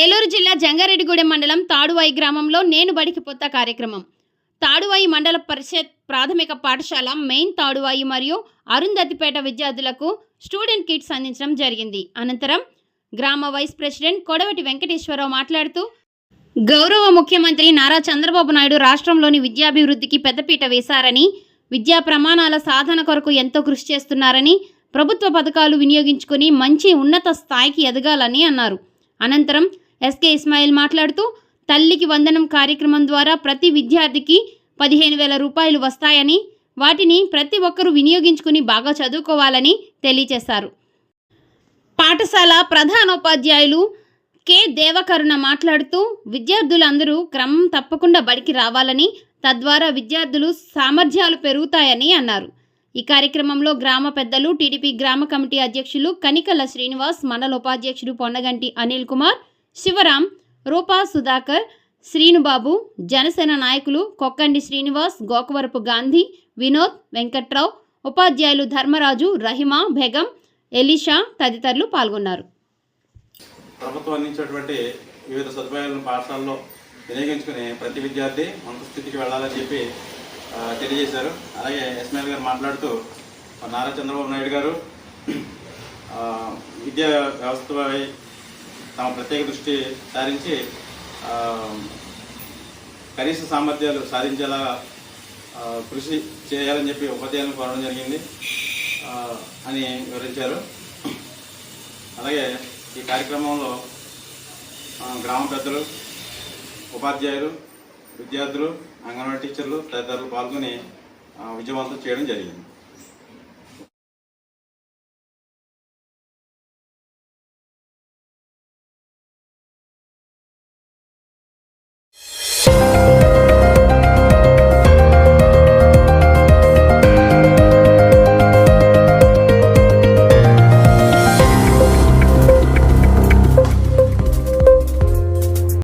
ఏలూరు జిల్లా జంగారెడ్డిగూడెం మండలం తాడువాయి గ్రామంలో నేను బడికి పొత్త కార్యక్రమం. తాడువాయి మండల పరిషత్ ప్రాథమిక పాఠశాల మెయిన్ తాడువాయి మరియు అరుంధతిపేట విద్యార్థులకు స్టూడెంట్ కిట్స్ అందించడం జరిగింది. అనంతరం గ్రామ వైస్ ప్రెసిడెంట్ కొడవటి వెంకటేశ్వరరావు మాట్లాడుతూ గౌరవ ముఖ్యమంత్రి నారా చంద్రబాబు నాయుడు రాష్ట్రంలోని విద్యాభివృద్ధికి పెద్దపీట వేశారని విద్యా ప్రమాణాల సాధన కొరకు ఎంతో కృషి చేస్తున్నారని ప్రభుత్వ పథకాలు వినియోగించుకుని మంచి ఉన్నత స్థాయికి ఎదగాలని అన్నారు. అనంతరం ఎస్కే ఇస్మాయిల్ మాట్లాడుతూ తల్లికి వందనం కార్యక్రమం ద్వారా ప్రతి విద్యార్థికి పదిహేను వేల రూపాయలు వస్తాయని వాటిని ప్రతి ఒక్కరూ వినియోగించుకుని బాగా చదువుకోవాలని తెలియజేశారు. పాఠశాల ప్రధానోపాధ్యాయులు కె. దేవకరుణ మాట్లాడుతూ విద్యార్థులందరూ క్రమం తప్పకుండా బడికి రావాలని తద్వారా విద్యార్థులు సామర్థ్యాలు పెరుగుతాయని అన్నారు. ఈ కార్యక్రమంలో గ్రామ పెద్దలు టీడీపీ గ్రామ కమిటీ అధ్యక్షులు కనికల శ్రీనివాస్ మండల ఉపాధ్యక్షుడు పొన్నగంటి అనిల్ కుమార్ శివరాం రూపా సుధాకర్ శ్రీనుబాబు జనసేన నాయకులు కొక్కండి శ్రీనివాస్ గోకవరపు గాంధీ వినోద్ వెంకట్రావు ఉపాధ్యాయులు ధర్మరాజు రహిమా బెగం ఎలీషా తదితరులు పాల్గొన్నారు. ప్రభుత్వం అందించినటువంటి వివిధ సదుపాయాలను పాఠశాలలో వినియోగించుకుని ప్రతి విద్యార్థి ఉన్నత స్థితికి వెళ్ళాలని చెప్పి తెలియజేశారు. అలాగే ఎస్మాయిల్ గారు మాట్లాడుతూ నారా చంద్రబాబు నాయుడు గారు విద్యా వ్యవస్థపై తమ ప్రత్యేక దృష్టి సారించి కనీస సామర్థ్యాలు సాధించేలా కృషి చేయాలని చెప్పి ఉపాధ్యాయులను కోరడం జరిగింది అని వివరించారు. అలాగే ఈ కార్యక్రమంలో గ్రామ పెద్దలు ఉపాధ్యాయులు విద్యార్థులు అంగన్వాడీ టీచర్లు తదితరులు పాల్గొని విజయవంతం చేయడం జరిగింది.